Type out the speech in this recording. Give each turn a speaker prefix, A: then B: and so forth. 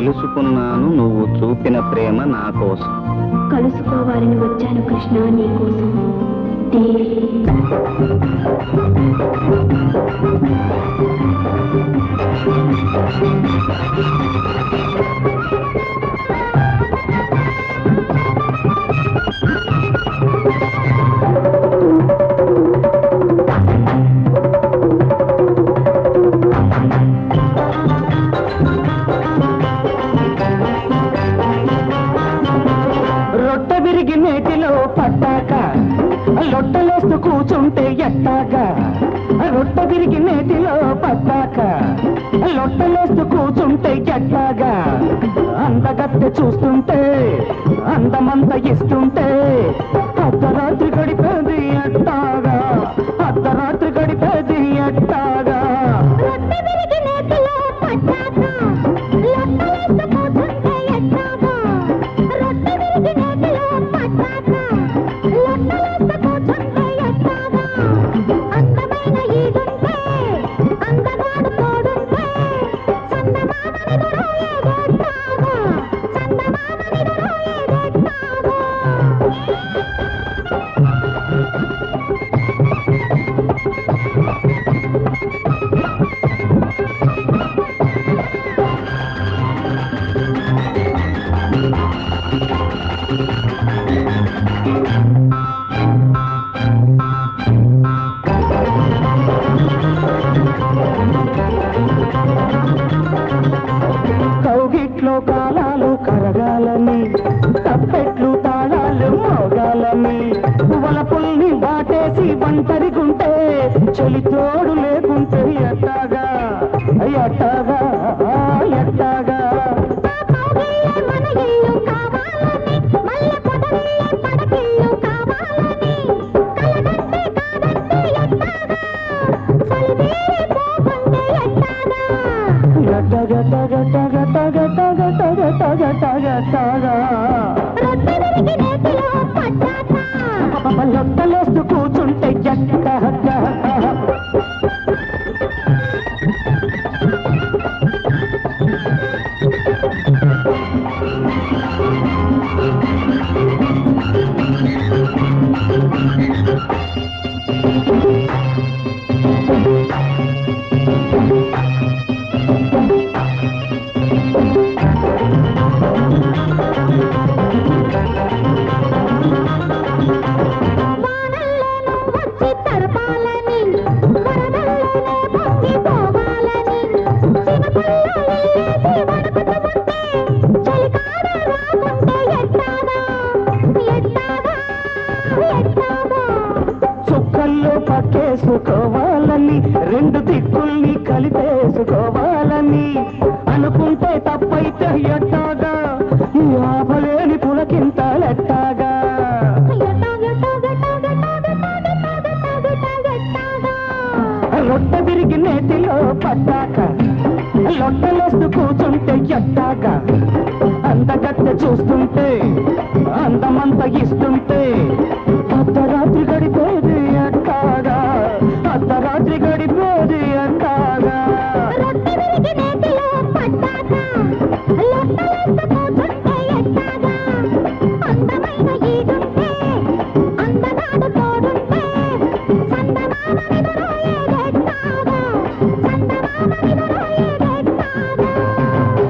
A: తెలుసుకున్నాను నువ్వు చూపిన ప్రేమ నా కోసం.
B: కలుసుకోవాలని వచ్చాను కృష్ణ నీ కోసం. దేవి
C: పడ్డాక లొట్టలేస్తూ కూర్చుంటే ఎట్టాగా రొట్ట తిరిగి నేటిలో పడ్డాక లొట్టలేస్తూ కూర్చుంటే ఎట్లాగా అందగత్తె చూస్తుంటే అందమంత ఇస్తుంటే అర్ధరాత్రి గడిపేది ఎట్టాగా అర్ధరాత్రి కౌగిట్లో కాలాలు కరగాలని తప్పెట్లు తాళాలు మోగాలని వలపుల్ని దాటేసి ఒంటరిగుంటే చెలి తోడు లేకుంటే ఎట్టాగా ఎట్టాగా
B: తగ తగ తగ
C: తగ
B: తగ తగ తగ తగ
C: లొట్టలేస్తూ కూర్చుంటే
B: జట్ట Thank you.
C: చుక్కల్లో పక్కేసుకోవాలని రెండు దిక్కుల్ని కలిపేసుకోవాలని అనుకుంటే తప్పైతే ఎట్టాగా? ఈ పులకింత లెట్టాగా రొట్టె విరిగి నేతిలో పడ్డాక లొట్టలేస్తూ కూర్చుంటే ఎట్టాక అందగత్తె చూస్తుంటే అందమంత ఇస్తుంటే అర్ధరాత్రి గడిపోయేది ఎట్టాగా అర్ధరాత్రి గడిపోయేది ఎట్టాగా.